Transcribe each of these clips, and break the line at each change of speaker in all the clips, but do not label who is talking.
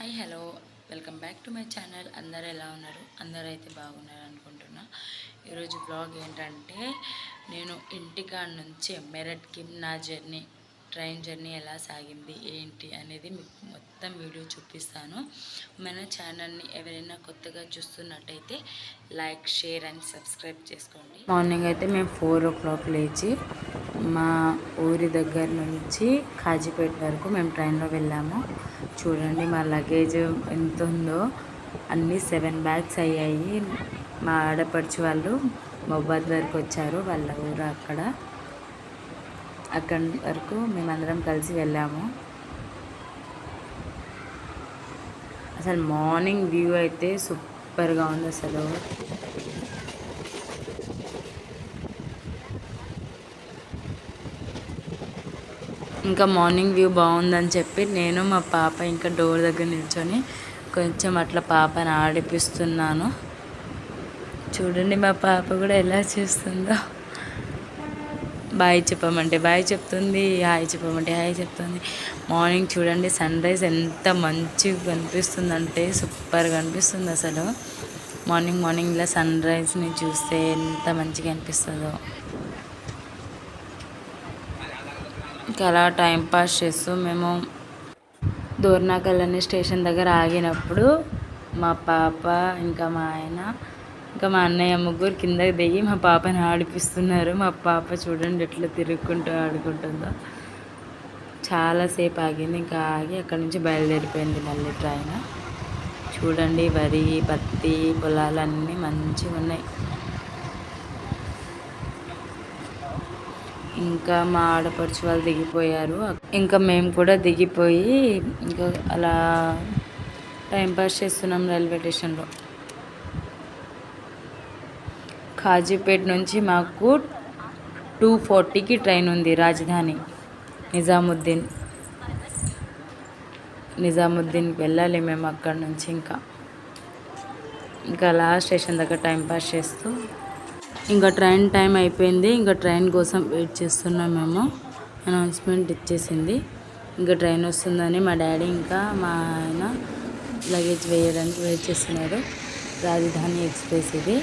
Hi hello welcome back to my channel అందరు ఎలా ఉన్నారు? అందరూ అయితే బాగున్నారు అనుకుంటున్నా. ఈరోజు బ్లాగ్ ఏంటంటే నేను ఇంటికాడ నుంచి మెరట్కి నా జర్నీ ట్రైన్ జర్నీ ఎలా సాగింది ఏంటి అనేది మీకు మొత్తం వీడియో చూపిస్తాను. మన ఛానల్ని ఎవరైనా కొత్తగా చూస్తున్నట్టయితే లైక్ షేర్ అండ్ సబ్స్క్రైబ్ చేసుకోండి. మార్నింగ్ అయితే మేము ఫోర్ ఓ క్లాక్ లేచి మా ఊరి దగ్గర నుంచి కాజీపేట వరకు మేము ట్రైన్లో వెళ్ళాము. చూడండి మా లగేజ్ ఎంత ఉందో అన్నీ సెవెన్ బ్యాగ్స్ అయ్యాయి. మా ఆడపడుచు వాళ్ళు మొబైల్ వరకు వచ్చారు. వాళ్ళ ఊరు అక్కడ. అక్కడి వరకు మేమందరం కలిసి వెళ్ళాము. అసలు మార్నింగ్ వ్యూ అయితే సూపర్గా ఉంది అసలు. ఇంకా మార్నింగ్ వ్యూ బాగుందని చెప్పి నేను మా పాప ఇంకా డోర్ దగ్గర నిల్చొని కొంచెం అట్లా పాపని ఆడిపిస్తున్నాను. చూడండి మా పాప కూడా ఎలా చేస్తుందో. బాయ్ చెప్పమంటే బాయ్ చెప్తుంది హాయ్ చెప్పమంటే హాయ్ చెప్తుంది. మార్నింగ్ చూడండి సన్ రైజ్ ఎంత మంచిగా కనిపిస్తుందంటే సూపర్గా అనిపిస్తుంది అసలు. మార్నింగ్ మార్నింగ్ ఇలా సన్ రైజ్ని చూస్తే ఎంత మంచిగా అనిపిస్తుందో. ఇంకా అలా టైం పాస్ చేస్తూ మేము దూర్నాకల్ అనే స్టేషన్ దగ్గర ఆగినప్పుడు మా పాప ఇంకా మా ఆయన ఇంకా మా అన్నయ్య ముగ్గురు కిందకి దిగి మా పాపని ఆడిపిస్తున్నారు. మా పాప చూడండి ఎట్లా తిరుగుకుంటూ ఆడుకుంటుందో. చాలాసేపు ఆగింది. ఇంకా ఆగి అక్కడి నుంచి బయలుదేరిపోయింది మళ్ళీ ట్రైన్. చూడండి వరి పత్తి పొలాలు అన్నీ మంచిగా ఉన్నాయి. ఇంకా మా ఆడపడుచు వాళ్ళు దిగిపోయారు. ఇంకా మేము కూడా దిగిపోయి ఇంకా అలా టైంపాస్ చేస్తున్నాం రైల్వే స్టేషన్లో. ఖాజీపేట నుంచి మాకు టూ ఫార్టీకి ట్రైన్ ఉంది రాజధాని నిజాముద్దీన్. నిజాముద్దీన్కి వెళ్ళాలి మేము అక్కడ నుంచి ఇంకా. ఇంకా లాస్ట్ స్టేషన్ దగ్గర టైం పాస్ చేస్తూ. ఇంకా ట్రైన్ టైం అయిపోయింది. ఇంకా ట్రైన్ కోసం వెయిట్ చేస్తున్నాం మేము. అనౌన్స్మెంట్ ఇచ్చేసింది. ఇంకా ట్రైన్ వస్తుందని మా డాడీ ఇంకా మా ఆయన లగేజ్ వేయడానికి వెయిట్ చేస్తున్నారు. రాజధాని ఎక్స్ప్రెస్ ఇది.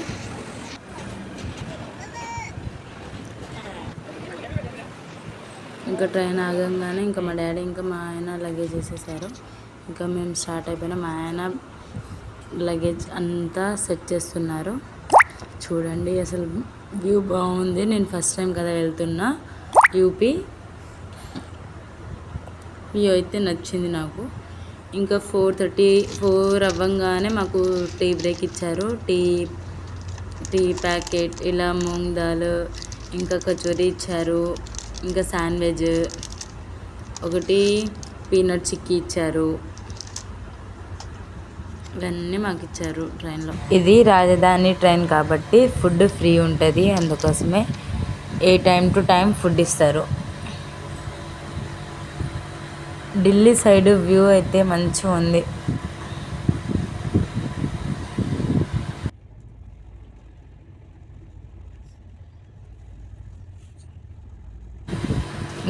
ఇంకా ట్రైన్ ఆగంగానే ఇంకా మా డాడీ ఇంకా మా ఆయన లగేజ్ వేసేసారు. ఇంకా మేము స్టార్ట్ అయిపోయినా మా ఆయన లగేజ్ అంతా సెట్ చేస్తున్నారు. చూడండి అసలు వ్యూ బాగుంది. నేను ఫస్ట్ టైం కదా వెళ్తున్నా యూపీ. వ్యూ అయితే నచ్చింది నాకు. ఇంకా ఫోర్ థర్టీ ఫోర్ అవ్వంగానే మాకు టీ బ్రేక్ ఇచ్చారు. టీ టీ ప్యాకెట్ ఇలా మూంగ్ దాల్ ఇంకా కచోరీ ఇచ్చారు. ఇంకా శాండ్విచ్. ఒకటి పీనట్ చిక్కీ ఇచ్చారు. ఇవన్నీ మాకు ఇచ్చారు ట్రైన్లో. ఇది రాజధాని ట్రైన్ కాబట్టి ఫుడ్ ఫ్రీ ఉంటుంది. అందుకోసమే ఏ టైం టు టైం ఫుడ్ ఇస్తారు. ఢిల్లీ సైడ్ వ్యూ అయితే మంచిగా ఉంది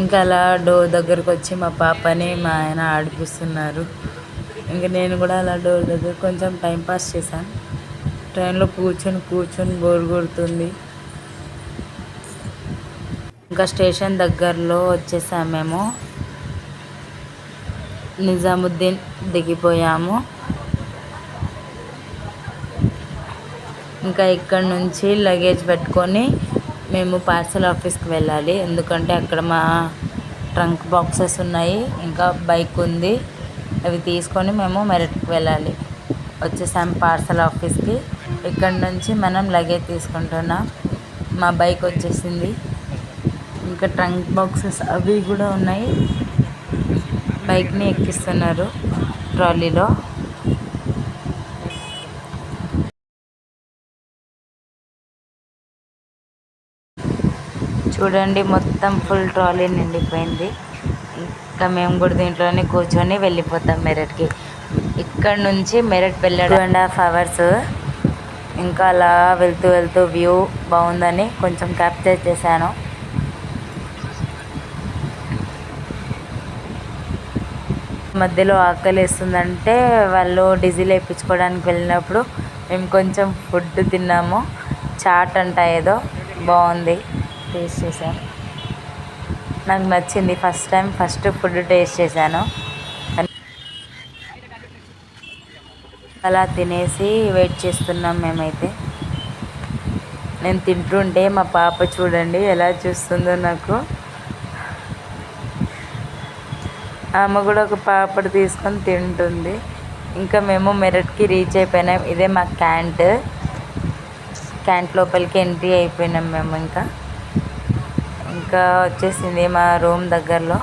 ఇంకా అలా డోర్ దగ్గరకు వచ్చి మా పాపని మా ఆయన ఆడిపిస్తున్నారు. ఇంకా నేను కూడా అలా డోర్ దగ్గర కొంచెం టైం పాస్ చేశాను. ట్రైన్లో కూర్చొని కూర్చొని బోర్ కొడుతుంది. ఇంకా స్టేషన్ దగ్గరలో వచ్చేసాము మేము. నిజాముద్దీన్ దిగిపోయాము. ఇంకా ఇక్కడ నుంచి లగేజ్ పెట్టుకొని మేము పార్సల్ ఆఫీస్కి వెళ్ళాలి. ఎందుకంటే అక్కడ మా ట్రంక్ బాక్సెస్ ఉన్నాయి. ఇంకా బైక్ ఉంది. అవి తీసుకొని మేము మెరట్కి వెళ్ళాలి. వచ్చేసాం పార్సల్ ఆఫీస్కి. ఇక్కడ నుంచి మనం లగేజ్ తీసుకుంటున్నాం. మా బైక్ వచ్చేసింది. ఇంకా ట్రంక్ బాక్సెస్ అవి కూడా ఉన్నాయి. బైక్ని ఎక్కిస్తున్నారు ట్రాలీలో. చూడండి మొత్తం ఫుల్ ట్రాలీ నిండిపోయింది. ఇంకా మేము కూడా దీంట్లోనే కూర్చొని వెళ్ళిపోతాం మెరట్కి. ఇక్కడ నుంచి మెరట్ వెళ్ళాడు టూ అండ్ హాఫ్ అవర్స్ ఇంకా అలా వెళ్తూ వెళ్తూ వ్యూ బాగుందని కొంచెం క్యాప్చర్ చేశాను. మధ్యలో ఆకలి వేస్తుందంటే వాళ్ళు డీజిల్ వేయించుకోవడానికి వెళ్ళినప్పుడు మేము కొంచెం ఫుడ్ తిన్నాము. చాట్ అంట ఏదో బాగుంది. టేస్ట్ చేశాను నాకు నచ్చింది first time first food taste చేశాను. అలా తినేసి వెయిట్ చేస్తున్నాం మేమైతే. నేను తింటుంటే మా పాప చూడండి ఎలా చూస్తుందో నాకు. ఆమె కూడా ఒక పాపడు తీసుకొని తింటుంది. ఇంకా మేము మెరట్కి రీచ్ అయిపోయినాం. ఇదే మా క్యాంట్. క్యాంట్ లోపలికి ఎంట్రీ అయిపోయినాం మేము ఇంకా. ఇంకా వచ్చేసింది మా రూమ్ దగ్గరలో.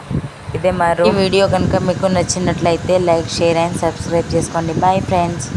ఇదే మా రూమ్. ఈ వీడియో కనుక మీకు నచ్చినట్లయితే లైక్ షేర్ అండ్ సబ్స్క్రైబ్ చేసుకోండి. Bye friends